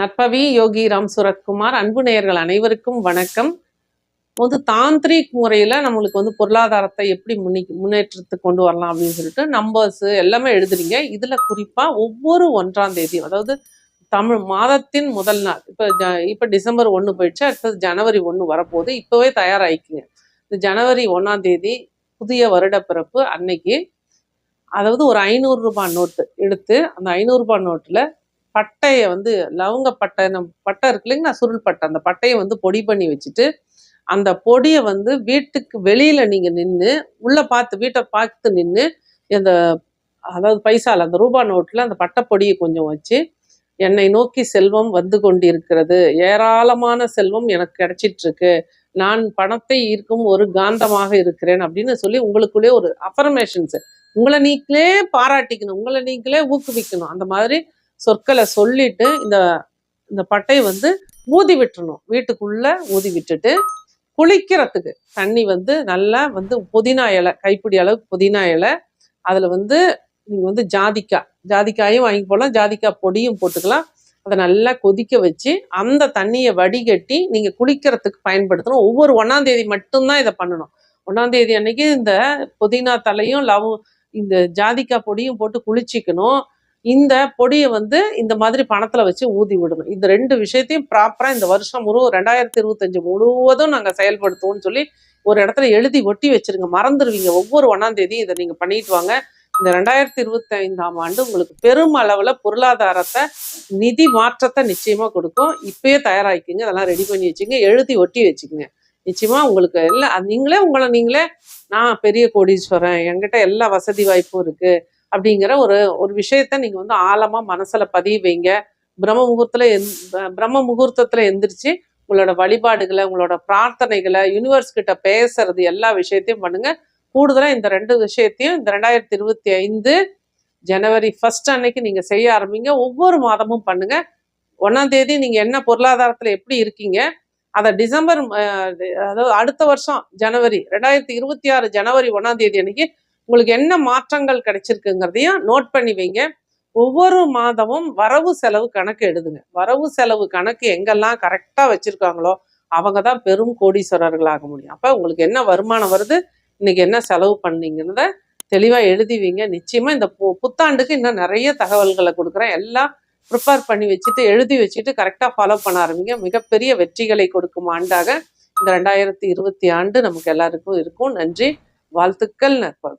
நற்பவி யோகி ராம் சுரத்குமார் அன்பு நேயர்கள் அனைவருக்கும் வணக்கம். வந்து தாந்திரிக் முறையில் நம்மளுக்கு வந்து பொருளாதாரத்தை எப்படி முன்னி முன்னேற்றத்துக்கு கொண்டு வரலாம் அப்படின்னு சொல்லிட்டு நம்பர்ஸு எல்லாமே எழுதுறீங்க. இதில் குறிப்பாக ஒவ்வொரு ஒன்றாம் தேதி அதாவது தமிழ் மாதத்தின் முதல் நாள் இப்போ ஜ இப்போ டிசம்பர் ஒன்று போயிடுச்சு அடுத்தது ஜனவரி ஒன்று வரப்போகுது இப்போவே தயாராகிக்குங்க இந்த ஜனவரி ஒன்றாம் தேதி புதிய வருட பிறப்பு அன்னைக்கு அதாவது ஒரு ஐநூறுரூபா நோட்டு எடுத்து அந்த ஐநூறுரூபா நோட்டில் பட்டையை வந்து லவங்க பட்டை பட்டை இருக்கு இல்லைங்களா சுருள் பட்டை. அந்த பட்டையை வந்து பொடி பண்ணி வச்சுட்டு அந்த பொடியை வந்து வீட்டுக்கு வெளியில் நீங்கள் நின்று உள்ளே பார்த்து வீட்டை பார்த்து நின்று இந்த அதாவது பைசாவில் அந்த ரூபா நோட்டில் அந்த பட்டை பொடியை கொஞ்சம் வச்சு என்னை நோக்கி செல்வம் வந்து கொண்டிருக்கிறது. ஏராளமான செல்வம் எனக்கு கிடைச்சிட்ருக்கு. நான் பணத்தை ஈர்க்கும் ஒரு காந்தமாக இருக்கிறேன் அப்படின்னு சொல்லி உங்களுக்குள்ளே ஒரு அஃபர்மேஷன்ஸு உங்களை நீங்களே பாராட்டிக்கணும் உங்களை நீங்களே ஊக்குவிக்கணும். அந்த மாதிரி சொற்களை சொல்லிட்டு இந்த இந்த பட்டையை வந்து ஊதி விட்டுறணும். வீட்டுக்குள்ள ஊதி விட்டுட்டு குளிக்கிறதுக்கு தண்ணி வந்து நல்லா வந்து புதினா இலை கைப்பிடி அளவுக்கு புதினா இலை. அதில் வந்து நீங்கள் வந்து ஜாதிக்காய் ஜாதிக்காயும் வாங்கி போடலாம். ஜாதிக்காய் பொடியும் போட்டுக்கலாம். அதை நல்லா கொதிக்க வச்சு அந்த தண்ணியை வடிகட்டி நீங்கள் குளிக்கிறதுக்கு பயன்படுத்தணும். ஒவ்வொரு ஒன்றாந்தேதி மட்டும்தான் இதை பண்ணணும். ஒன்றாந்தேதி அன்னைக்கு இந்த புதினா தலையும் லவ் இந்த ஜாதிக்காய் பொடியும் போட்டு குளிச்சிக்கணும். இந்த பொடியை வந்து இந்த மாதிரி பணத்தில் வச்சு ஊதி விடணும். இந்த ரெண்டு விஷயத்தையும் ப்ராப்பராக இந்த வருஷம் முழு ரெண்டாயிரத்தி இருபத்தஞ்சு முழுவதும் நாங்கள் செயல்படுத்துவோம்னு சொல்லி ஒரு இடத்துல எழுதி ஒட்டி வச்சிருங்க. மறந்துடுவீங்க ஒவ்வொரு ஒன்றாம் தேதி இதை நீங்கள் பண்ணிட்டு வாங்க. இந்த ரெண்டாயிரத்தி இருபத்தி ஐந்தாம் ஆண்டு உங்களுக்கு பெரும் அளவில் பொருளாதாரத்தை நிதி மாற்றத்தை நிச்சயமாக கொடுக்கும். இப்பயே தயாராகிக்கிங்க. அதெல்லாம் ரெடி பண்ணி வச்சுங்க. எழுதி ஒட்டி வச்சுக்கோங்க. நிச்சயமாக உங்களுக்கு எல்லாம் நீங்களே உங்களை நீங்களே நான் பெரிய கோடீஸ்வரன். என்கிட்ட எல்லா வசதி வாய்ப்பும் இருக்குது அப்படிங்கிற ஒரு ஒரு விஷயத்த நீங்க வந்து ஆழமா மனசுல பதிய வைங்க. பிரம்ம முகூர்த்தத்துல எந் பிரம்ம முகூர்த்தத்துல எந்திரிச்சு உங்களோட வழிபாடுகளை உங்களோட பிரார்த்தனைகளை யூனிவர்ஸ் கிட்ட பேசுறது எல்லா விஷயத்தையும் பண்ணுங்க. கூடுதலா இந்த ரெண்டு விஷயத்தையும் இந்த ரெண்டாயிரத்தி இருபத்தி ஐந்து ஜனவரி ஃபர்ஸ்ட் அன்னைக்கு நீங்க செய்ய ஆரம்பிங்க. ஒவ்வொரு மாதமும் பண்ணுங்க. ஒன்னாம் தேதி நீங்க என்ன பொருளாதாரத்துல எப்படி இருக்கீங்க அதை டிசம்பர் அதாவது அடுத்த வருஷம் ஜனவரி ரெண்டாயிரத்தி இருபத்தி ஆறு ஜனவரி ஒன்னாம் தேதி அன்னைக்கு உங்களுக்கு என்ன மாற்றங்கள் கிடைச்சிருக்குங்கிறதையும் நோட் பண்ணி வைங்க. ஒவ்வொரு மாதமும் வரவு செலவு கணக்கு எழுதுங்க. வரவு செலவு கணக்கு எங்கெல்லாம் கரெக்டாக வச்சுருக்காங்களோ அவங்க தான் பெரும் கோடீஸ்வரர்களாக முடியும். அப்போ உங்களுக்கு என்ன வருமானம் வருது இன்னைக்கு என்ன செலவு பண்ணீங்கிறத தெளிவாக எழுதிவிங்க நிச்சயமாக இந்த பு புத்தாண்டுக்கு இன்னும் நிறைய தகவல்களை கொடுக்குறேன். எல்லாம் ப்ரிப்பேர் பண்ணி வச்சுட்டு எழுதி வச்சுட்டு கரெக்டாக ஃபாலோ பண்ண ஆரம்பிங்க. மிகப்பெரிய வெற்றிகளை கொடுக்கும் ஆண்டாக இந்த ரெண்டாயிரத்தி இருபத்தி ஆண்டு நமக்கு எல்லாருக்கும் இருக்கும். நன்றி. வாழ்த்துக்கள் நற்பவி